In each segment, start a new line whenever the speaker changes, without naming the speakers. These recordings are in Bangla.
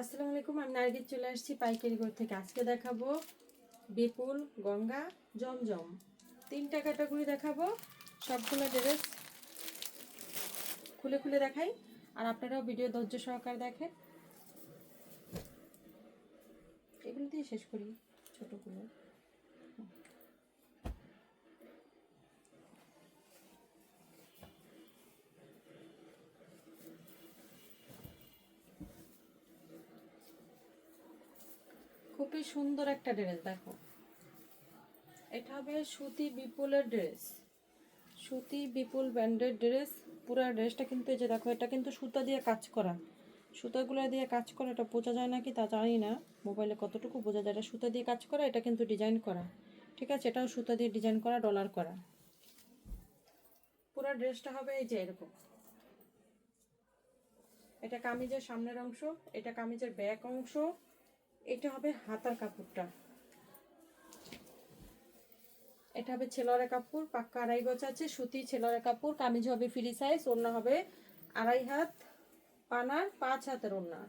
আসসালামু আলাইকুম, আমি নার্গিস চলে আসছি পাইকারি ঘর থেকে। আজকে দেখাবো বিপুল, গঙ্গা, জমজম। তিনটা ক্যাটাগরি দেখাবো, সবগুলো ড্রেস খুলে খুলে দেখাই, আর আপনারাও ভিডিও ধৈর্য সহকার দেখেন। এগুলো দিয়ে শেষ করি, ছোটগুলো। খুবই সুন্দর একটা ড্রেস দেখো। এটা হবে সুতি বিপুলের ড্রেস সুতি বিপুল ব্র্যান্ডের ড্রেস পুরো ড্রেসটা কিন্তু এই যে দেখো, এটা কিন্তু সুতা দিয়ে কাজ করা। সুতাগুলো দিয়ে কাজ করা, এটা বোঝা যায় নাকি তা জানি না। মোবাইলে কতটুকু বোঝা যায়, এটা সুতা দিয়ে কাজ করা, এটা কিন্তু ডিজাইন করা। ঠিক আছে, এটাও সুতা দিয়ে ডিজাইন করা ডলার করা। পুরো ড্রেসটা হবে এই যে এরকম। এটা কামিজের সামনের অংশ, এটা কামিজের ব্যাক অংশ এটা হবে হাতার কাপড়টা। এটা হবে ছেলরে কাপড়, পাক্কা আড়াই গজ আছে, সুতি ছেলরে কাপড়, কামিজ হবে ফ্রি সাইজ ওড়না হবে আড়াই হাত, পানার পাঁচ হাতের ওড়না।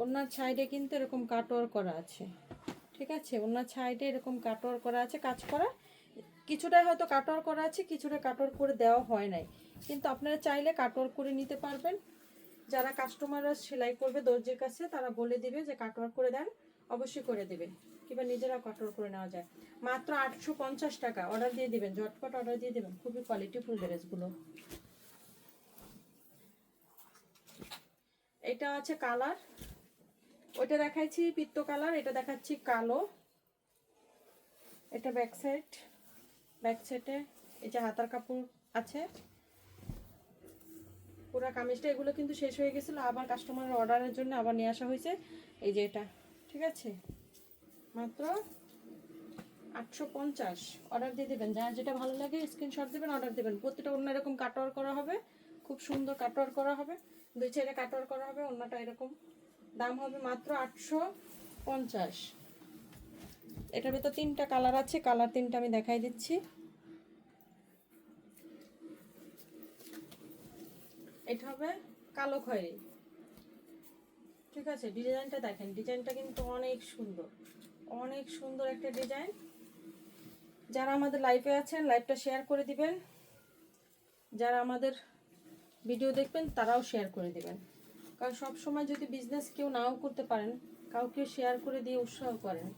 ওড়নার সাইডে কিন্তু এরকম কাটওয়ার করা আছে, ঠিক আছে? ওড়নার সাইডে এরকম কাটওয়ার করা আছে, কাজ করা। কিছুটাই হয়তো কাটওয়ার করা আছে, কিছুটা কাটওয়ার করে দেওয়া হয় নাই। কিন্তু আপনারা চাইলে কাটওয়ার করে নিতে পারবেন। যারা কাস্টমাররা সেলাই করবে দর্জির কাছে, তারা বলে দিবে যে কাটওয়ার করে দেন, অবশ্যই করে দেবে। কিংবা নিজেরা কাটওয়ার করে নেওয়া যায়। মাত্র আটশো পঞ্চাশ টাকা। অর্ডার দিয়ে দিবেন, ঝটপট অর্ডার দিয়ে দিবেন। খুবই কোয়ালিটিফুল ড্রেসগুলো এটা আছে কালার ওইটা দেখাইছি পিত্ত কালার এটা দেখাচ্ছি কালো। এটা ব্যাক সাইড ব্যাক সাইডে এই যে হাতার কাপড় আছে। পুরো কামিজটা, এগুলো কিন্তু শেষ হয়ে গেছিল। আবার কাস্টমারের অর্ডারের জন্য আবার নিয়ে আসা হয়েছে। এই যে এটা, ঠিক আছে? মাত্র আটশো পঞ্চাশ। অর্ডার দিয়ে দেবেন। যার যেটা ভালো লাগে স্ক্রিনশট দেবেন অর্ডার দেবেন। প্রতিটা অন্য এরকম কাটওয়ার করা হবে। খুব সুন্দর কাটওয়ার করা হবে। দুই সাইডে কাটওয়ার করা হবে, অন্যটা এরকম। দাম হবে মাত্র আটশো পঞ্চাশ। এটার ভেতর তিনটা কালার আছে। কালার তিনটা আমি দেখাই দিচ্ছি। এটা হবে কালো খয়েরি। ঠিক আছে, ডিজাইনটা দেখেন, ডিজাইনটা কিন্তু অনেক সুন্দর অনেক সুন্দর একটা ডিজাইন। যারা আমাদের লাইভে আছেন, লাইভটা শেয়ার করে দিবেন। যারা আমাদের ভিডিও দেখবেন, তারাও শেয়ার করে দিবেন। কারণ সব সময় যদি বিজনেস কেউ নাও করতে পারেন, কাউকে শেয়ার করে দিয়ে উৎসাহ করেন।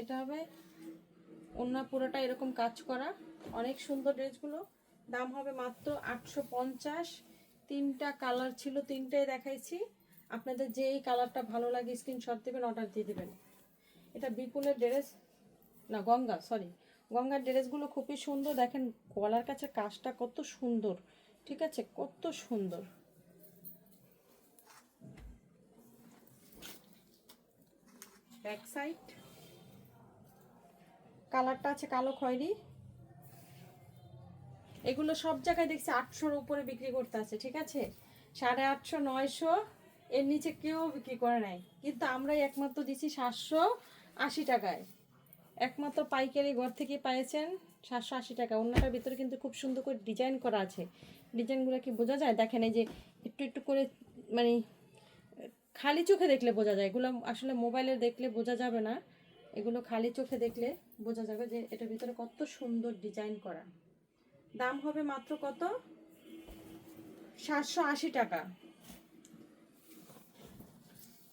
এটা হবে অন্য পুরোটা এরকম কাজ করা, অনেক সুন্দর ড্রেসগুলো। দাম হবে মাত্র আটশো পঞ্চাশ। তিনটা কালার ছিল, তিনটাই দেখাইছি। আপনাদের যেই কালারটা ভালো লাগে স্ক্রিনশট দেবেন অর্ডার দিয়ে দেবেন। এটা বিপুলের ড্রেস না, গঙ্গা সরি গঙ্গার ড্রেসগুলো খুবই সুন্দর। দেখেন, গলার কাছে কাজটা কত সুন্দর, ঠিক আছে? কত সুন্দর। ব্যাক সাইড কালারটা আছে, কালো খয়েরি। এগুলো সব জায়গায় দেখছি আটশোর উপরে বিক্রি করতে আছে, ঠিক আছে? সাড়ে আটশো, নয়শো, এর নিচে কেউ বিক্রি করে নাই। কিন্তু আমরাই একমাত্র দিছি সাতশো আশি টাকায়। একমাত্র পাইকারি ঘর থেকে পাইছেন সাতশো আশি টাকা। অন্যটার ভিতরে কিন্তু খুব সুন্দর করে ডিজাইন করা আছে। ডিজাইনগুলো কি বোঝা যায়? দেখেন এই যে একটু একটু করে মানে খালি চোখে দেখলে বোঝা যায়। এগুলো আসলে মোবাইলে দেখলে বোঝা যাবে না। এগুলো খালি চোখে দেখলে বোঝা যাবে যে এটার ভিতরে কত সুন্দর ডিজাইন করা। দাম হবে মাত্র কত? সাতশো আশি টাকা।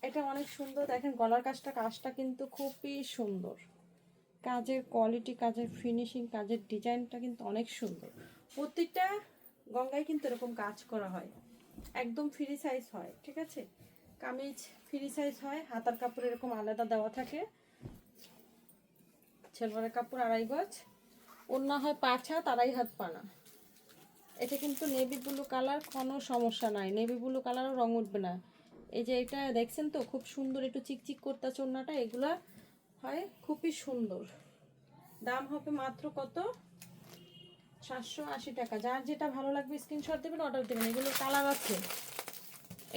এটা অনেক সুন্দর। দেখেন, গলার কাজটা কাজটা কিন্তু খুবই সুন্দর। কাজের কোয়ালিটি কাজের ফিনিশিং কাজের ডিজাইনটা কিন্তু অনেক সুন্দর। প্রত্যেকটা গঙ্গায় কিন্তু এরকম কাজ করা হয়। একদম ফ্রি সাইজ হয়, ঠিক আছে? কামিজ ফ্রি সাইজ হয়, হাতার কাপড় এরকম আলাদা দেওয়া থাকে। ছেলভারের কাপড় আড়াই গজ। অন্য হয় পাছা তারাই হাত পানা এটা কিন্তু নেভি ব্লু কালার কোনো সমস্যা নাই। নেভি ব্লু কালারও রং উঠবে না। এই যে এটা দেখছেন তো, খুব সুন্দর একটু চিকচিক করতে চন্নাটা এগুলা হয় খুবই সুন্দর। দাম হবে মাত্র কত? সাতশো আশি টাকা। যার যেটা ভালো লাগবে স্ক্রিনশট দেবেন অর্ডার দেবেন। এগুলো কালার আছে।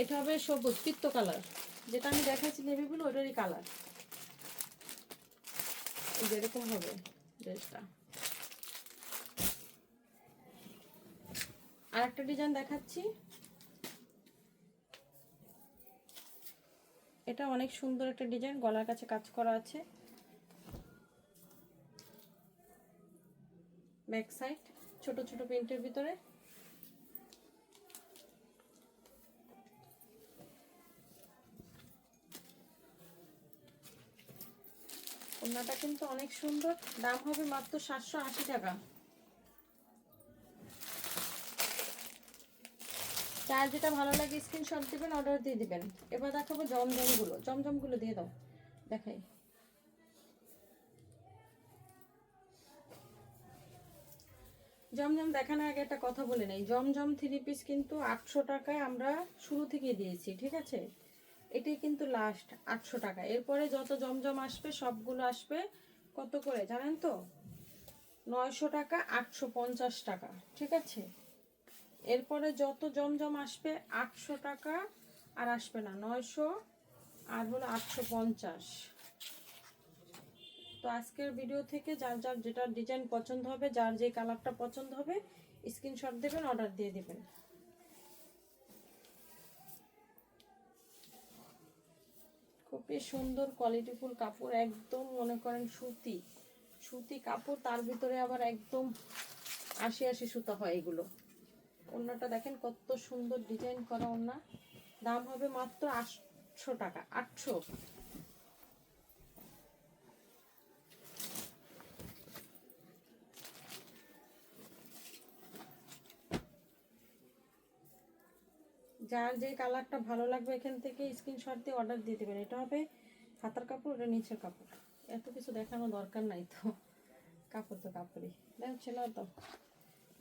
এটা হবে সবুজ পিত্ত কালার যেটা আমি দেখাচ্ছি নেভি ব্লু ওটারই কালার এই যে এরকম হবে ড্রেসটা আর একটা ডিজাইন দেখাচ্ছি। এটা অনেক সুন্দর একটা ডিজাইন, গলার কাছে কাজ করা আছে। ব্যাক সাইড ছোট ছোট প্রিন্টের ভিতরে। ওনাটা কিন্তু অনেক সুন্দর, দাম হবে মাত্র সাতশো আশি টাকা। যার যেটা ভালো লাগে স্ক্রিনশট দিবেন অর্ডার দিয়ে দিবেন। এবার দেখাবো জমজমগুলো। জমজমগুলো দিয়ে দাও। দেখাই। জমজম দেখানোর আগে একটা কথা বলে নেই। জমজম থ্রি পিস কিন্তু আটশো টাকায় আমরা শুরু থেকে দিয়েছি, ঠিক আছে? এটাই কিন্তু লাস্ট আটশো টাকা। এরপরে যত জমজম আসবে, সবগুলো আসবে কত করে জানেন তো? নয়শো টাকা, আটশো পঞ্চাশ টাকা, ঠিক আছে? এরপরে যত জমজম আসবে আটশো টাকা আর আসবে না, নয়শো আর হলো আটশো পঞ্চাশ। তো আজকের ভিডিও থেকে যার যার যেটা ডিজাইন পছন্দ হবে, যার যে কালারটা পছন্দ হবে স্ক্রিনশট দেবেন অর্ডার দিয়ে দেবেন। খুবই সুন্দর কোয়ালিটিফুল কাপড়, একদম মনে করেন সুতি। সুতি কাপড়, তার ভিতরে আবার একদম আশি আশি সুতা হয় এগুলো। ওড়নাটা দেখেন কত সুন্দর ডিজাইন করা ওড়না। দাম হবে মাত্র আটশো টাকা, আটশো। যার যে কালারটা ভালো লাগবে এখান থেকে স্ক্রিনশট দিয়ে অর্ডার দিয়ে দেবেন। এটা হবে হাতার কাপড়, এটা নিচের কাপড়। এত কিছু দেখানো দরকার নাই তো। কাপড় তো কাপড়ই। দেখো ছেলে তো।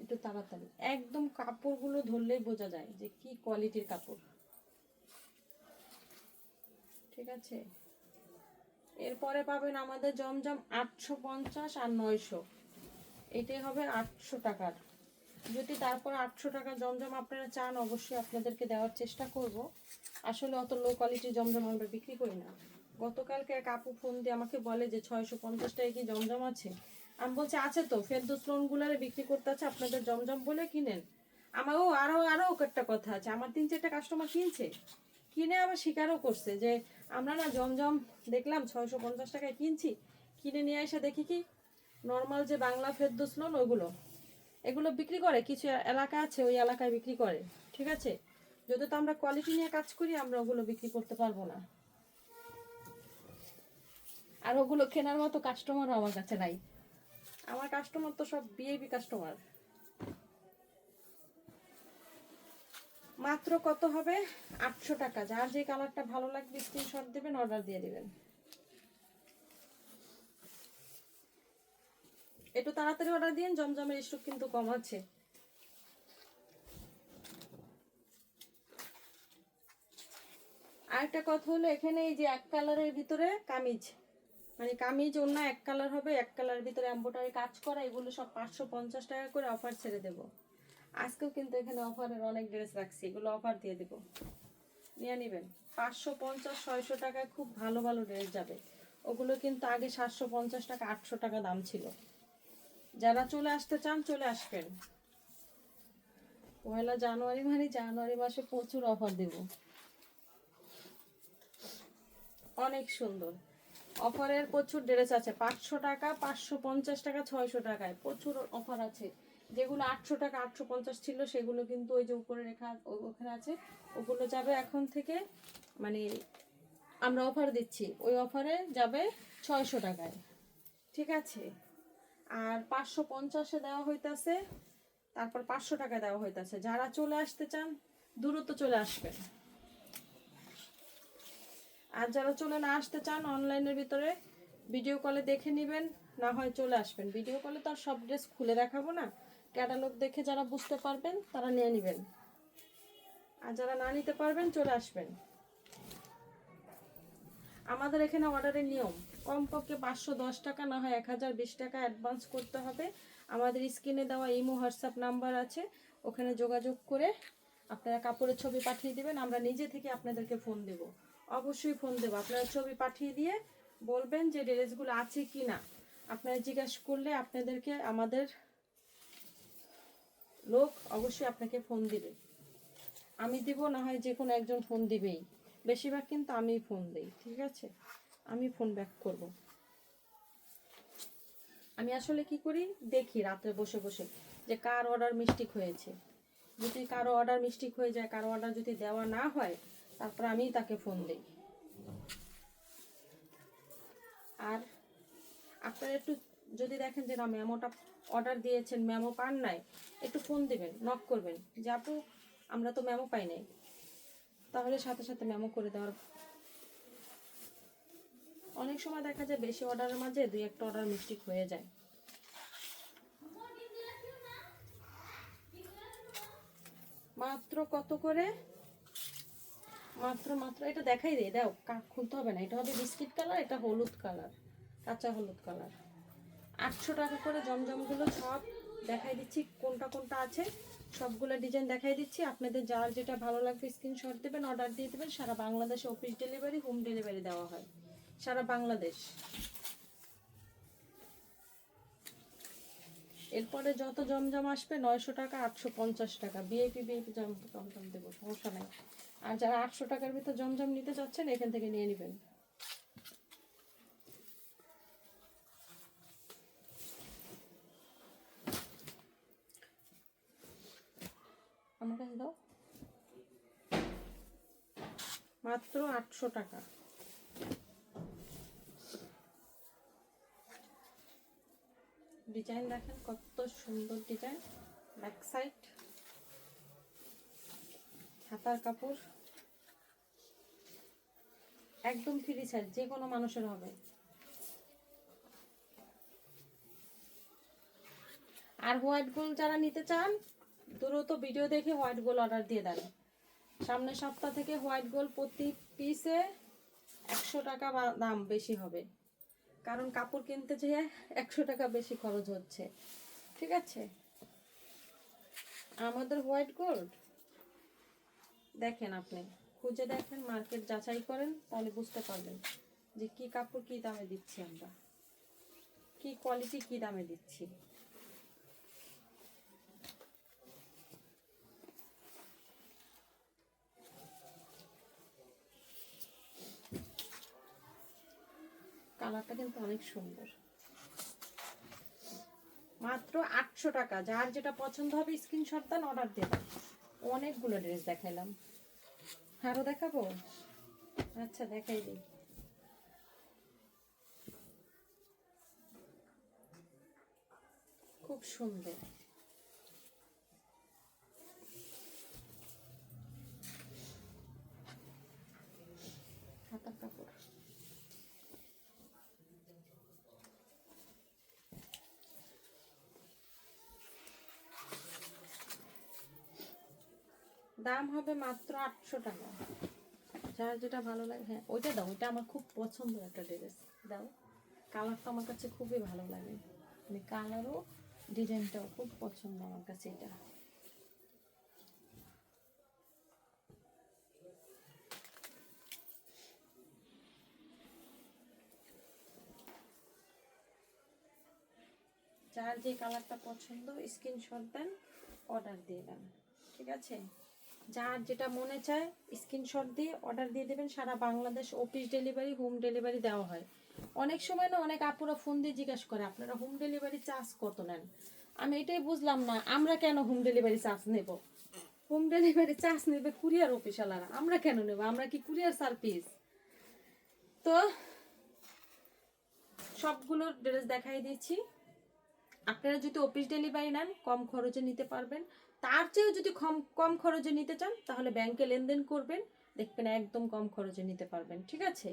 একটু তাড়াতাড়ি। একদম কাপড়গুলো ধরলেই বোঝা যায় যে কি কোয়ালিটির কাপড়। ঠিক আছে? এরপরে পাবেন আমাদের জমজম আটশো পঞ্চাশ আর নয়শো। এটাই হবে আটশো টাকার। যদি তারপর আটশো টাকা জমজম আপনারা চান, অবশ্যই আপনাদেরকে দেওয়ার চেষ্টা করব। আসলে অত লো কোয়ালিটির জমজম আমরা বিক্রি করি না। গতকালকে এক আপু ফোন দিয়ে আমাকে বলে যে, ছয়শো পঞ্চাশ টাকা কি জমজম আছে? আমি বলছি আছে তো, ফেরদোস লোনগুলারে বিক্রি করতে আছে আপনাদের জমজম বলে কিনেন। আমার ও আরও আরও একটা কথা আছে, আমার তিন চারটা কাস্টমার কিনছে। কিনে আবার স্বীকারও করছে যে, আমরা না জমজম দেখলাম, ছয়শো পঞ্চাশ টাকায় কিনছি। কিনে নিয়ে এসে দেখি কি? নর্মাল যে বাংলা ফেরদোস লোন ওগুলো এগুলো বিক্রি করে, কিছু এলাকা আছে, ওই এলাকায় বিক্রি করে, ঠিক আছে? যদি তো আমরা কোয়ালিটি নিয়ে কাজ করি, আমরা ওগুলো বিক্রি করতে পারব না। আর ওগুলো কেনার মতো কাস্টমারও আমার কাছে নাই। আমার কাস্টমার তো সব বিএবি কাস্টমার মাত্র কত হবে? আটশো টাকা। যার যে কালারটা ভালো লাগবে স্ক্রিনশট দেবেন অর্ডার দিয়ে দিবেন। একটু তাড়াতাড়ি অর্ডার দিন, জমজমের স্টক কিন্তু কম আছে। আরেকটা কথা হলো, এখানে এই যে এক কালারের ভিতরে কামিজ। মানে কামিজ অন্য এক কালার হবে, এক কালার ভিতরে এম্বোটারি কাজ করা, এগুলো সব পাঁচশো পঞ্চাশ টাকা করে অফার ছেড়ে দেবো। আজকেও কিন্তু এখানে অফারের অনেক ড্রেস রাখছি, এগুলো অফার দিয়ে দেবো। নিয়ে নেবেন। পাঁচশো পঞ্চাশ, ছয়শো টাকায় খুব ভালো ভালো ড্রেস যাবে। ওগুলো কিন্তু আগে সাতশো পঞ্চাশ টাকা, আটশো টাকা দাম ছিল। যারা চলে আসতে চান, চলে আসবেন। পয়লা জানুয়ারি মানে জানুয়ারি মাসে প্রচুর অফার দেব। অনেক সুন্দর। অফারের প্রচুর ড্রেস আছে, পাঁচশো টাকা, পাঁচশো পঞ্চাশ টাকা, ছয়শো টাকায়। প্রচুর অফার আছে। যেগুলো আটশো টাকা, আটশো পঞ্চাশ ছিল, সেগুলো কিন্তু ওই যে উপরে রেখা ওখানে আছে। ওগুলো যাবে এখন থেকে মানে আমরা অফার দিচ্ছি। ওই অফারে যাবে ছয়শো টাকায়। ঠিক আছে? আর পাঁচশো পঞ্চাশে দেওয়া হইতাছে, তারপর পাঁচশো টাকা দেওয়া হইতাছে। যারা চলে আসতে চান, দ্রুত চলে আসবেন। আর যারা চলে না আসতে চান অনলাইনের ভিতরে ভিডিও কলে দেখে নেবেন, না হয় চলে আসবেন। ভিডিও কলে তো আর সব ড্রেস খুলে দেখাবো না। ক্যাটালগ দেখে যারা বুঝতে পারবেন, তারা নিয়ে নেবেন। আর যারা না নিতে পারবেন, চলে আসবেন। আমাদের এখানে অর্ডারের নিয়ম, কমপক্ষে পাঁচশো দশ টাকা, না হয় এক হাজার বিশ টাকা অ্যাডভান্স করতে হবে। আমাদের স্ক্রিনে দেওয়া ইমো, হোয়াটসঅ্যাপ নাম্বার আছে, ওখানে যোগাযোগ করে আপনারা কাপড়ের ছবি পাঠিয়ে দেবেন, আমরা নিজে থেকে আপনাদেরকে ফোন দেব। অবশ্যই ফোন দেবো। আপনারা ছবি পাঠিয়ে দিয়ে বলবেন যে ড্রেসগুলো আছে কি না আপনারা জিজ্ঞাসা করলে আপনাদেরকে আমাদের লোক অবশ্যই আপনাকে ফোন দিবে। আমি দিব, না হয় যে কোনো একজন ফোন দিবেই। বেশিরভাগ কিন্তু আমি ফোন দিই, ঠিক আছে? আমি ফোন ব্যাক করব। আমি আসলে কি করি? দেখি রাত্রে বসে বসে যে কার অর্ডার মিস্টেক হয়েছে। যদি কারও অর্ডার মিস্টেক হয়ে যায়, কারও অর্ডার যদি দেওয়া না হয় তারপর আমি তাকে ফোন দিই। আর আপনারা একটু যদি দেখেন যে না, মেমোটা অর্ডার দিয়েছেন, মেমো পান নাই, একটু ফোন দিবেন নক করবেন, যে আপু, আমরা তো মেমো পাই নাই। তাহলে সাথে সাথে মেমো করে দেওয়ার অনেক সময় দেখা যায় বেশি অর্ডারের মাঝে দুই একটা অর্ডার মিস্টেক হয়ে যায়। মাত্র কত করে? মাত্র মাত্র, এটা দেখাই দে, দাও, কা- খুলতে হবে না, এটা হবে বিস্কিট কালার, এটা হলুদ কালার, কাঁচা হলুদ কালার। আটশো টাকা করে জমজমগুলো সব দেখাই দিচ্ছি, কোনটা কোনটা আছে, সবগুলো ডিজাইন দেখাই দিচ্ছি, আপনাদের যার যেটা ভালো লাগবে স্ক্রিনশট দেবেন অর্ডার দিয়ে দেবেন, সারা বাংলাদেশে অফিস ডেলিভারি হোম ডেলিভারি দেওয়া হয়, সারা বাংলাদেশ। এরপরে যত জমজম আসবে, নয়শো টাকা, আটশো পঞ্চাশ টাকা বিআইপি বিআইপি জমজম দেবো, সমস্যা নাই। আর যারা আটশো টাকার ভিতর জমজম নিতে চাচ্ছেন, এখান থেকে নিয়ে নেবেন। দাও। মাত্র আটশো টাকা। ডিজাইন দেখেন, কত সুন্দর ডিজাইন। Back side. হাতার কাপড়। একদম ফ্রি সাইজ যে কোনো মানুষের হবে। আর হোয়াইট গোল যারা নিতে চান, দ্রুত ভিডিও দেখে হোয়াইট গোল অর্ডার দিয়ে দেন। সামনের সপ্তাহ থেকে হোয়াইট গোল প্রতি পিসে একশো টাকা দাম বেশি হবে। কারণ কাপড় কিনতে যেয়ে একশো টাকা বেশি খরচ হচ্ছে। ঠিক আছে? আমাদের হোয়াইট গোল্ড দেখেন আপনি, খুঁজে দেখেন, মার্কেট যাচাই করেন, তাহলে বুঝতে পারবেন যে কি কাপড় কি দামে দিচ্ছি আমরা। কি কোয়ালিটি কি দামে দিচ্ছি। কালারটা কিন্তু অনেক সুন্দর। মাত্র আটশো টাকা, যার যেটা পছন্দ হবে স্ক্রিনশট দেন অর্ডার দিয়ে দেন। অনেকগুলো ড্রেস দেখাইলাম। আরও দেখাবো? আচ্ছা দেখাই দিই। খুব সুন্দর হাতার কাপড় দাম হবে মাত্র আটশো টাকা। যার যেটা ভালো লাগে হ্যাঁ ওইটা দাও, ওইটা আমার খুব পছন্দ একটা ড্রেস। দাও। কালারটা আমার কাছে খুবই ভালো লাগে। মানে কালারও, ডিজাইনটাও খুব পছন্দ আমার কাছে এটা। যার যে কালারটা পছন্দ, স্ক্রিনশট দেন, অর্ডার দিয়ে দেন। ঠিক আছে? যার যেটা মনে চায় স্ক্রিনশট দিয়ে অর্ডার দিয়ে দেবেন, সারা Bangladesh office delivery home delivery দেওয়া হয়। অনেক সময় না অনেক আপুরা ফোন দিয়ে জিজ্ঞাসা করে, আপনারা হোম ডেলিভারি চার্জ কত নেন? আমি এটাই বুঝলাম না, আমরা কেন হোম ডেলিভারি চার্জ নেব? হোম ডেলিভারি চার্জ নেবে কুরিয়ার অফিসালারা আমরা কেন নেব? আমরা কি কুরিয়ার সার্ভিস তো সবগুলো ড্রেস দেখাই দিচ্ছি আপনারা যদি অফিস ডেলিভারি নেন, কম খরচে নিতে পারবেন। তার চেয়েও যদি কম কম খরচে নিতে চান, তাহলে ব্যাংকে লেনদেন করবেন। দেখবেন একদম কম খরচে নিতে পারবেন, ঠিক আছে?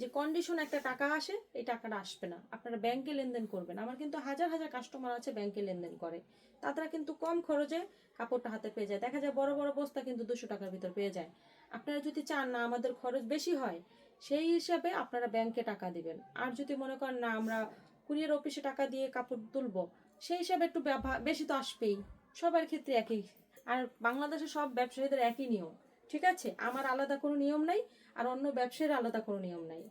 যে কন্ডিশন একটা টাকা আসে, এই টাকাটা আসবে না। আপনারা ব্যাংকে লেনদেন করবেন। আমার কিন্তু হাজার হাজার কাস্টমার আছে ব্যাংকে লেনদেন করে। তারা কিন্তু কম খরচে কাপড়টা হাতে পেয়ে যায়। দেখা যায় বড় বড় বস্তা কিন্তু দুশো টাকার ভিতর পেয়ে যায়। আপনারা যদি চান না আমাদের খরচ বেশি হয়, সেই হিসাবে আপনারা ব্যাংকে টাকা দিবেন। আর যদি মনে করেন, না, আমরা কুরিয়ার অফিসে টাকা দিয়ে কাপড় তুলবো, সেই হিসাবে একটু বেশি তো আসবেই। সবার ক্ষেত্রে একই। আর বাংলাদেশে সব ব্যবসায়ীদের একই নিয়ম, ঠিক আছে? আমার আলাদা কোনো নিয়ম নাই, আর অন্য ব্যবসায়ীর আলাদা কোনো নিয়ম নাই।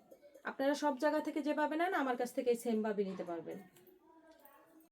আপনারা সব জায়গা থেকে যেভাবে নেন, আমার কাছ থেকে সেমভাবে নিতে পারবেন।